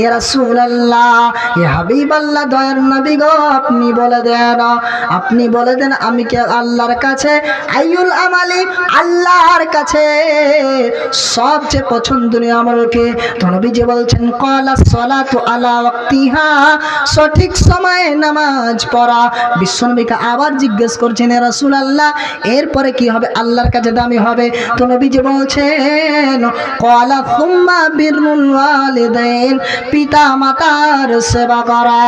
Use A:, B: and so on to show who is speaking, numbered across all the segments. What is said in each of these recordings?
A: ইয়া রাসূলুল্লাহ ইয়া হাবিবাল্লাহ, দয়ার নবী গো, আপনি বলে দেন, আপনি বলে দেন, আমি কে আল্লাহর কাছে আইউল আমালি, আল্লাহর কাছে সবচেয়ে পছন্দনীয় আমলকে তো নবীজি বলছেন, কলা সলাতু আলা ওয়াক্তিহা সঠিক সময়ে নামাজ পড়া। বিশ্বনবীকে আবার জিজ্ঞেস করছেন, ইয়া রাসূলুল্লাহ, এরপরে কি হবে? আল্লাহর কাছে দামি হবে? তো নবীজি বলছেন, কলা সুম্মা বিরুল ওয়ালিদাইন পিতা মাতার সেবা করা।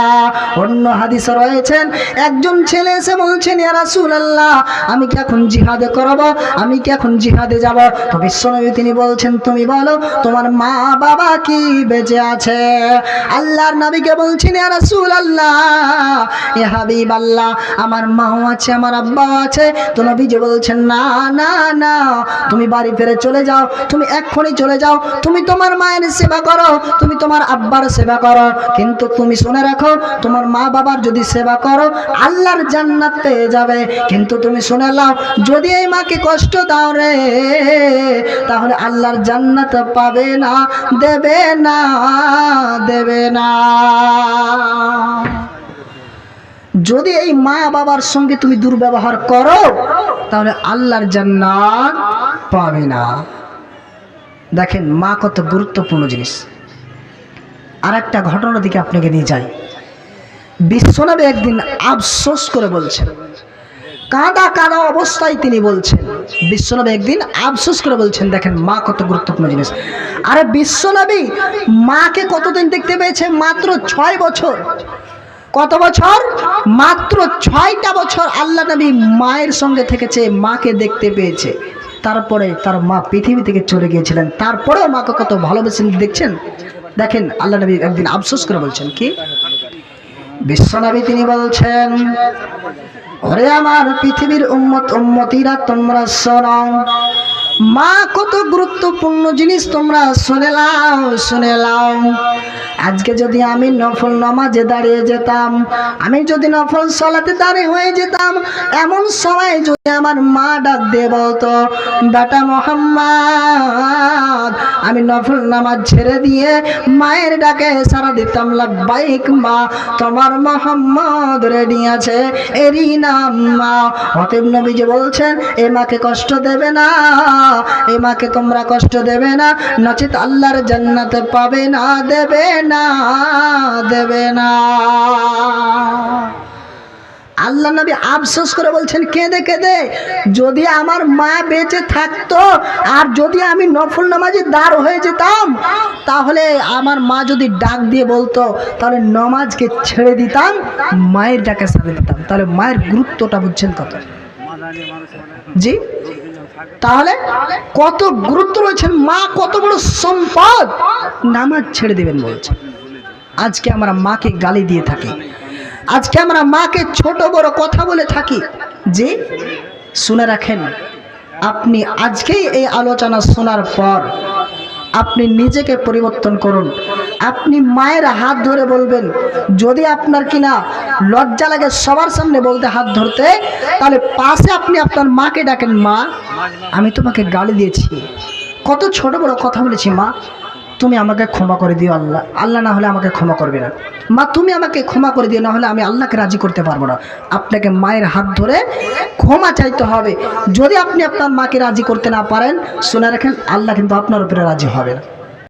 A: অন্য হাদিসে রয়েছেন, একজন ছেলে এসে বলছেন, ইয়া রাসূলুল্লাহ, আমি কি এখন জিহাদে করব? আমি কি এখন জিহাদে যাব? তো বিশ্বনবী তিনি বলছেন, তুমি বলো, তোমার মা বাবা কি বেঁচে আছে? আল্লাহর নবীকে বলছেন, ইয়া রাসূলুল্লাহ ইয়া হাবিবাল্লাহ আমার মাও আছে, আমার আব্বা আছে। তো নবীজি বলছেন, না না না, তুমি বাড়ি ফিরে চলে যাও, তুমি এক্ষুনি চলে যাও, তুমি তোমার মায়ের সেবা করো, তুমি তোমার আব্বার সেবা করো। কিন্তু তুমি শুনে রাখো, তোমার মা বাবার যদি সেবা করো, আল্লাহর জান্নাত পেয়ে যাবে। কিন্তু তুমি শুনে নাও, যদি এই মাকে কষ্ট দাও রে, তাহলে আল্লাহর জান্নাত পাবে না, দেবে না দেবে না। যদি এই মা বাবার সঙ্গে তুমি দুর্ব্যবহার করো, তাহলে আল্লাহর জান্নাত পাবে না। দেখেন মা কত গুরুত্বপূর্ণ জিনিস। আর একটা ঘটনার দিকে আপনাকে নিয়ে যাই। বিশ্বনবী একদিন আফসোস করে বলছেন, কাঁদা কাঁদা অবস্থায় তিনি বলছেন, বিশ্বনবী একদিন আফসোস করে বলছেন, দেখেন মা কত গুরুত্বপূর্ণ জিনিস। আরে বিশ্বনবী মাকে কতদিন দেখতে পেয়েছে? মাত্র ছয় বছর। কত বছর? মাত্র ছয়টা বছর আল্লাহ নবী মায়ের সঙ্গে থেকেছে, মাকে দেখতে পেয়েছে। তারপরে তার মা পৃথিবী থেকে চলে গিয়েছিলেন। তারপরেও মাকে কত ভালোবেসেন দেখছেন? দেখেন আল্লাহ নবী একদিন আফসোস করে বলছেন, কি? বিশ্বনবী তিনি বলছেন, ওরে আমার পৃথিবীর উম্মত উম্মতিরা তোমরা শোনো মা, কত গুরুত্বপূর্ণ জিনিস তোমরা শুনে লাও শুনে লাও আজকে যদি আমি নফল নামাজে দাঁড়িয়ে যেতাম, আমি যদি নফল সলাতে দাঁড়িয়ে হয়ে যেতাম, এমন সময় যদি আমার মা ডাক দিয়ে বলতো, বেটা মোহাম্মদ, আমি নফল নামাজ ছেড়ে দিয়ে মায়ের ডাকে সারা দিতাম, লাব্বাইক মা, তোমার মোহাম্মদ রেডি আছে, এরই নাম মা। অতএব নবীজি বলছেন, এ মাকে কষ্ট দেবে না। এ মাকে তোমরা কষ্ট দেবে না, নচিত আল্লাহর জান্নাতে পাবে না, দেবে না দেবে না। আল্লাহ নবী আফসোস করে বলছেন, কেঁদে কেঁদে, যদি আমার মা বেঁচে থাকতো আর যদি আমি নফল নামাজে দাঁড় হয়ে যেতাম, তাহলে আমার মা যদি ডাক দিয়ে বলতো, তাহলে নমাজকে ছেড়ে দিতাম, মায়ের ডাকে সাথে দিতাম। তাহলে মায়ের গুরুত্বটা বুঝছেন কত? জি? তাহলে কত গুরুত্ব রয়েছে, মা কত বড় সম্পদ? নামাজ ছেড়ে দেবেন বলছে। আজকে আমরা মাকে গালি দিয়ে থাকি। আজকে আমরা মাকে ছোট বড় কথা বলে থাকি। যে শুনে রাখেন, আপনি আজকেই এই আলোচনা শোনার পর আপনি নিজেকে পরিবর্তন করুন। আপনি মায়ের হাত ধরে বলবেন, যদি আপনার কিনা লজ্জা লাগে সবার সামনে বলতে হাত ধরতে, তাহলে পাশে আপনি আপনার মাকে ডাকেন, মা, আমি তোমাকে গালি দিয়েছি। কত ছোট বড় কথা বলেছি, মা। তুমি আমাকে ক্ষমা করে দিও আল্লাহ। আল্লাহ না হলে আমাকে ক্ষমা করবে না। মা, তুমি আমাকে ক্ষমা করে দিও, না হলে আমি আল্লাহকে রাজি করতে পারব না। আপনাকে মায়ের হাত ধরে ক্ষমা চাইতে হবে। যদি আপনি আপনার মাকে রাজি করতে না পারেন, শুনে রাখেন, আল্লাহ কিন্তু আপনার উপরে রাজি হবে না।